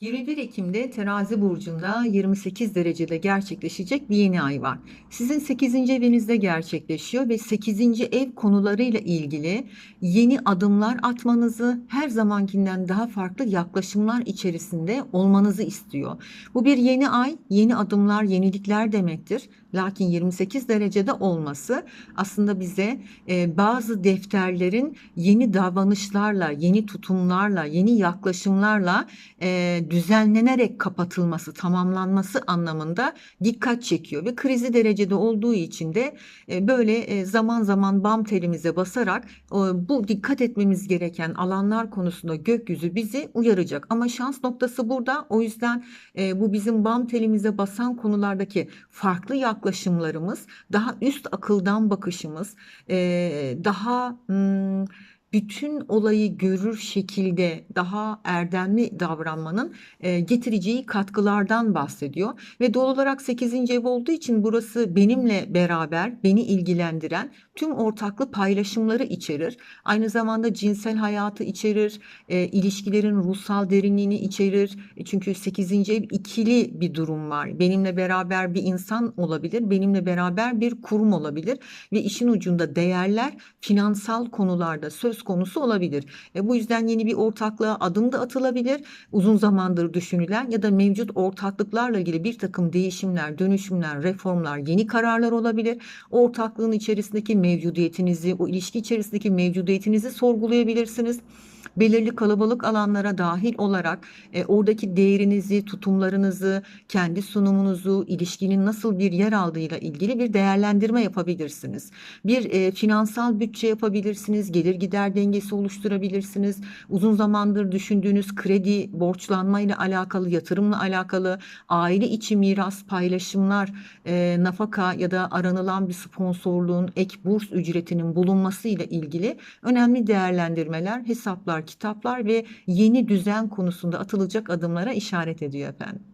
21 Ekim'de Terazi burcunda 28 derecede gerçekleşecek bir yeni ay var. Sizin 8. evinizde gerçekleşiyor ve 8. ev konularıyla ilgili yeni adımlar atmanızı, her zamankinden daha farklı yaklaşımlar içerisinde olmanızı istiyor. Bu bir yeni ay, yeni adımlar, yenilikler demektir. Lakin 28 derecede olması aslında bize e, bazı defterlerin yeni davranışlarla, yeni tutumlarla, yeni yaklaşımlarla e, düzenlenerek kapatılması, tamamlanması anlamında dikkat çekiyor ve krizi derecede olduğu için de e, böyle e, zaman zaman bam telimize basarak e, bu dikkat etmemiz gereken alanlar konusunda gökyüzü bizi uyaracak. Ama şans noktası burada. O yüzden e, bu bizim bam telimize basan konulardaki farklı yaklaşımlarımız, daha üst akıldan bakışımız, daha bütün olayı görür şekilde daha erdemli davranmanın getireceği katkılardan bahsediyor. Ve doğal olarak 8. ev olduğu için burası benimle beraber, beni ilgilendiren tüm ortaklı paylaşımları içerir. Aynı zamanda cinsel hayatı içerir, ilişkilerin ruhsal derinliğini içerir. E, çünkü 8. ev ikili bir durum var. Benimle beraber bir insan olabilir, benimle beraber bir kurum olabilir ve işin ucunda değerler finansal konularda söz konusu olabilir. E, bu yüzden yeni bir ortaklığa adım da atılabilir. Uzun zamandır düşünülen ya da mevcut ortaklıklarla ilgili bir takım değişimler, dönüşümler, reformlar, yeni kararlar olabilir. Ortaklığın içerisindeki mevcudiyetinizi, o ilişki içerisindeki mevcudiyetinizi sorgulayabilirsiniz belirli kalabalık alanlara dahil olarak e, oradaki değerinizi, tutumlarınızı, kendi sunumunuzu, ilişkinin nasıl bir yer aldığıyla ilgili bir değerlendirme yapabilirsiniz. Bir e, finansal bütçe yapabilirsiniz, gelir gider dengesi oluşturabilirsiniz. Uzun zamandır düşündüğünüz kredi, borçlanma ile alakalı, yatırımla alakalı, aile içi miras, paylaşımlar, e, nafaka ya da aranılan bir sponsorluğun ek burs ücretinin bulunması ile ilgili önemli değerlendirmeler, hesaplar, kitaplar ve yeni düzen konusunda atılacak adımlara işaret ediyor efendim.